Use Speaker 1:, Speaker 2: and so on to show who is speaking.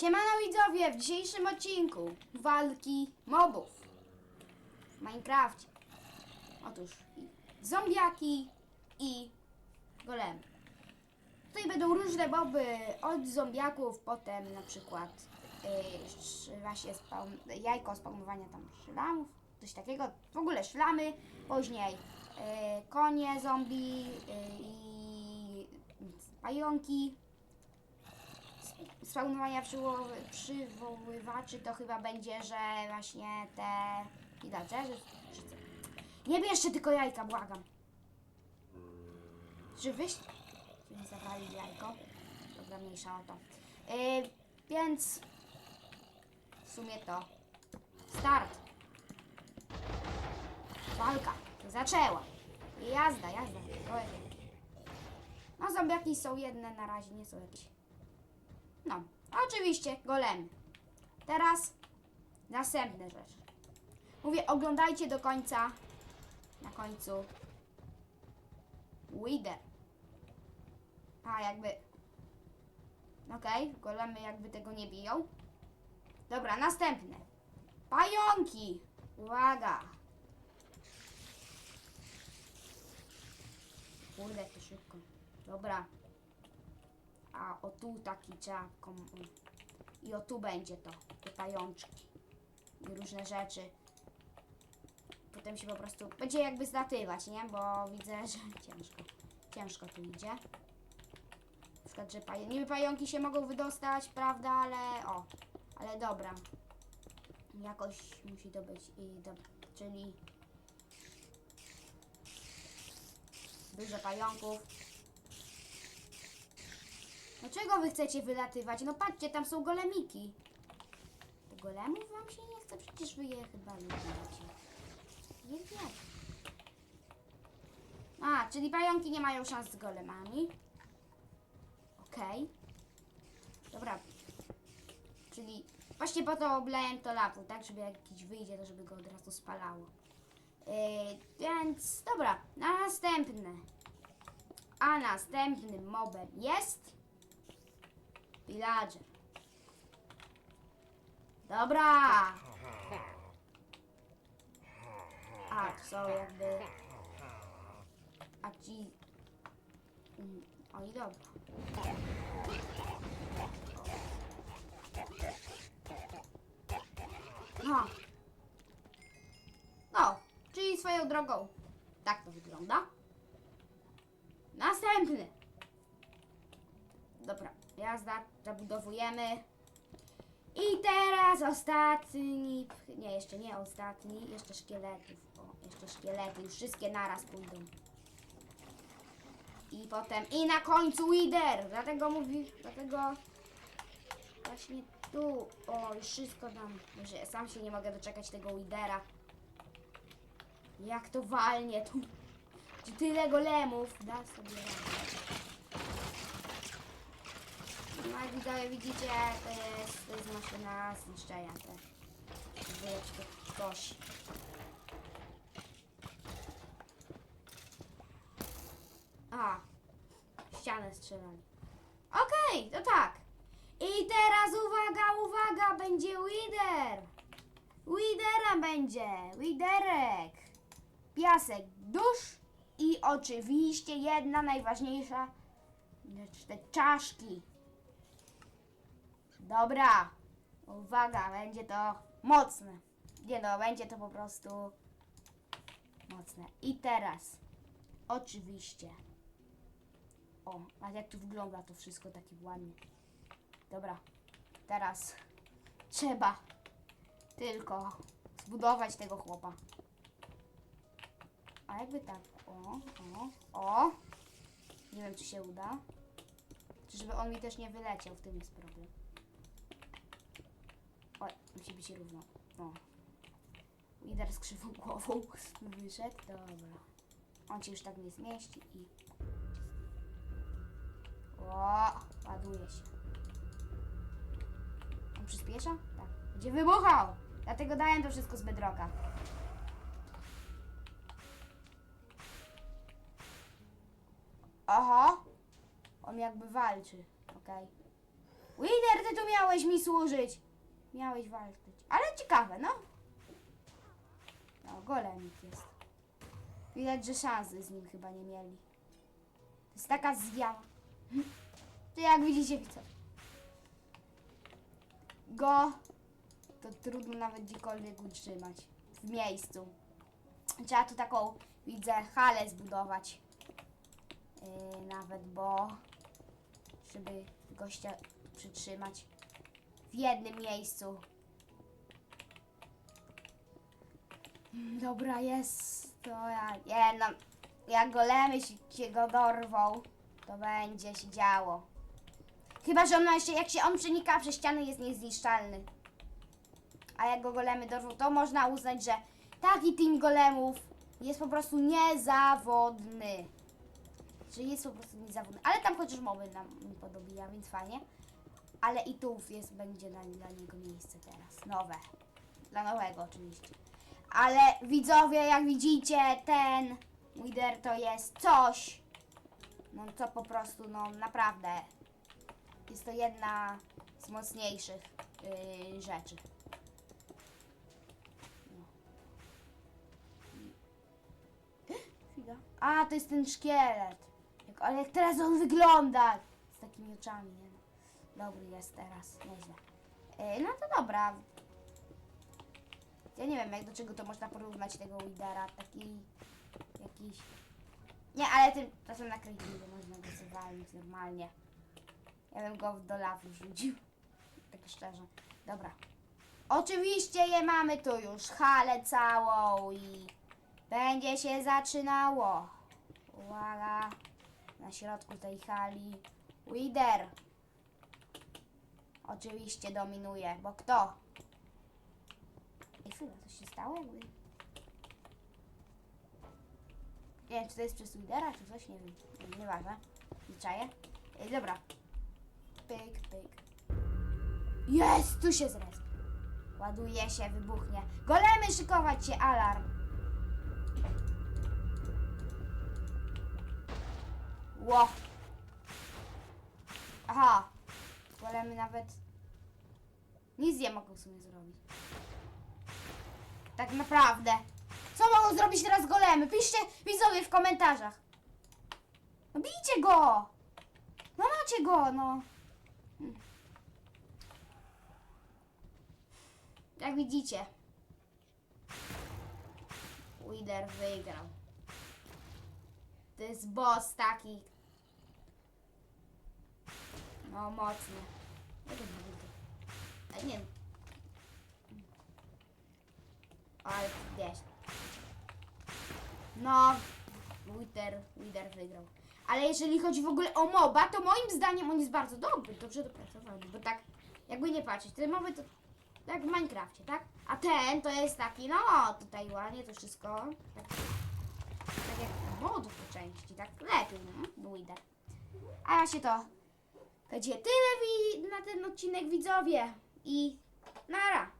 Speaker 1: Siemano widzowie, w dzisiejszym odcinku walki mobów w Minecrafcie. Otóż zombiaki i golemy. Tutaj będą różne moby od zombiaków, potem na przykład yy, właśnie spawn, jajko spawnowania tam szlamów, coś takiego. W ogóle szlamy, później yy, konie, zombie yy, i pająki spawnowania przywoły- przywoływaczy to chyba będzie, że właśnie te villagerzy, czy co? Nie bierzcie tylko jajka, błagam. Czy wyś... Czy mi zabrali jajko? Dobra, mniejsza o to. Yy, więc... W sumie to... Start! Walka zaczęła. Jazda, jazda. No zombiaki są jedne na razie, nie są jakieś no, oczywiście, golemy. Teraz następne rzeczy. Mówię, oglądajcie do końca. Na końcu. Wither. A, jakby... Okej, golemy jakby tego nie biją. Dobra, następne. Pająki! Uwaga! Kurde, to szybko. Dobra. A o tu taki trzeba. I o tu będzie to. Te pajączki. I różne rzeczy. Potem się po prostu. Będzie jakby zlatywać, nie? Bo widzę, że ciężko. Ciężko tu idzie. Na przykład, że paję... niby pająki się mogą wydostać, prawda? Ale o. Ale dobra. Jakoś musi to być. I. Czyli. Dużo pająków. Dlaczego wy chcecie wylatywać? No patrzcie, tam są golemiki. To golemów wam się nie chce? Przecież wy je chyba lubicie. Nie wiecie. A, czyli pająki nie mają szans z golemami. Okej. Dobra. Czyli właśnie po to oblałem to lapu, tak? Żeby jak jakiś wyjdzie, to żeby go od razu spalało. Yy, więc dobra, następne. A następnym mobem jest... Villager. Dobra. A, to są jakby... A ci... Mm, Oj, dobra. No. No, czyli swoją drogą. Tak to wygląda. Następny. Dobra, jazda, zabudowujemy. I teraz ostatni, nie, jeszcze nie ostatni, jeszcze szkieletów, o, jeszcze szkielety, już wszystkie naraz pójdą. I potem, i na końcu Wider, dlatego mówi, dlatego właśnie tu, o, już wszystko tam, że sam się nie mogę doczekać tego Widera. Jak to walnie tu, czy tyle golemów, da sobie radę. Widzowie widzicie, to jest, to jest maszyna zniszczenia te wyjeczki coś. A, ścianę strzelali. Okej, to tak. I teraz uwaga, uwaga, będzie Wider. Widera będzie, Widerek. Piasek dusz i oczywiście jedna najważniejsza, te czaszki. Dobra. Uwaga, będzie to mocne. Nie no, będzie to po prostu mocne. I teraz, oczywiście. O, a jak tu wygląda to wszystko takie ładnie. Dobra, teraz trzeba tylko zbudować tego chłopa. A jakby tak, o, o, o. Nie wiem, czy się uda. Czy żeby on mi też nie wyleciał, w tym jest problem. Oj, musi być równo. O. Lider z krzywą głową wyszedł. Dobra. On się już tak nie zmieści i... O, ładuje się. On przyspiesza? Tak. Będzie wybuchał! Dlatego dałem to wszystko z bedroka. Oho! On jakby walczy. Okej. Wider, ty tu miałeś mi służyć. Miałeś walczyć. Ale ciekawe, no. No, golemik jest. Widać, że szansy z nim chyba nie mieli. To jest taka zjawa. To jak widzicie, widzę. Go to trudno nawet gdziekolwiek utrzymać. W miejscu. Trzeba tu taką, widzę, halę zbudować. Yy, nawet, bo żeby gościa przytrzymać w jednym miejscu. Mm, Dobra, jest to ja. Nie no, jak golemy się, go dorwą, to będzie się działo. Chyba, że on jeszcze, jak się on przenika przez ściany, jest niezniszczalny. A jak go golemy dorwą, to można uznać, że taki team golemów jest po prostu niezawodny. Że jest po prostu niezawodny. Ale tam chociaż mowy nam nie podobija, więc fajnie. Ale i tu jest, będzie dla, dla niego miejsce teraz. Nowe. Dla nowego oczywiście. Ale widzowie, jak widzicie, ten Wider to jest coś. No co po prostu, no naprawdę. Jest to jedna z mocniejszych yy, rzeczy. No. A, to jest ten szkielet. Jak, ale jak teraz on wygląda! Z takimi oczami, nie? Dobry jest teraz, nieźle. Yy, no to dobra. Ja nie wiem, jak do czego to można porównać tego Widera. Taki jakiś. Nie, ale tym czasem na creative'ie można go normalnie. Ja bym go do lawy rzucił. Tak szczerze. Dobra. Oczywiście je mamy tu już halę całą i będzie się zaczynało. Uwaga. Na środku tej hali Wider. Oczywiście dominuje, bo kto? Ej, chwila, coś się stało? Nie wiem, czy to jest przez Widera, czy coś, nie wiem. Nie wiem, Nieważne. Nie czaję. Ej, dobra. Pyk, pyk. Jest! Tu się zres. Ładuje się, wybuchnie. Golemy szykować się, alarm. Ło. Aha. Golemy nawet nic nie mogą w sumie zrobić. Tak naprawdę. Co mogą zrobić teraz golemy? Piszcie widzowie w komentarzach. No bijcie go! No macie go, no. Jak widzicie. Wider wygrał. To jest boss taki. No mocny. Ale nie wiem. Ale wiesz. No, Wider, Wider wygrał. Ale jeżeli chodzi w ogóle o MOBA, to moim zdaniem on jest bardzo dobry, dobrze dopracowany, bo tak, jakby nie patrzeć, te moby to jak w Minecrafcie, tak? A ten to jest taki, no, tutaj ładnie to wszystko, tak, tak jak modów po części, tak lepiej, no, Wider. A ja się to, będzie tyle wi- na ten odcinek widzowie i nara.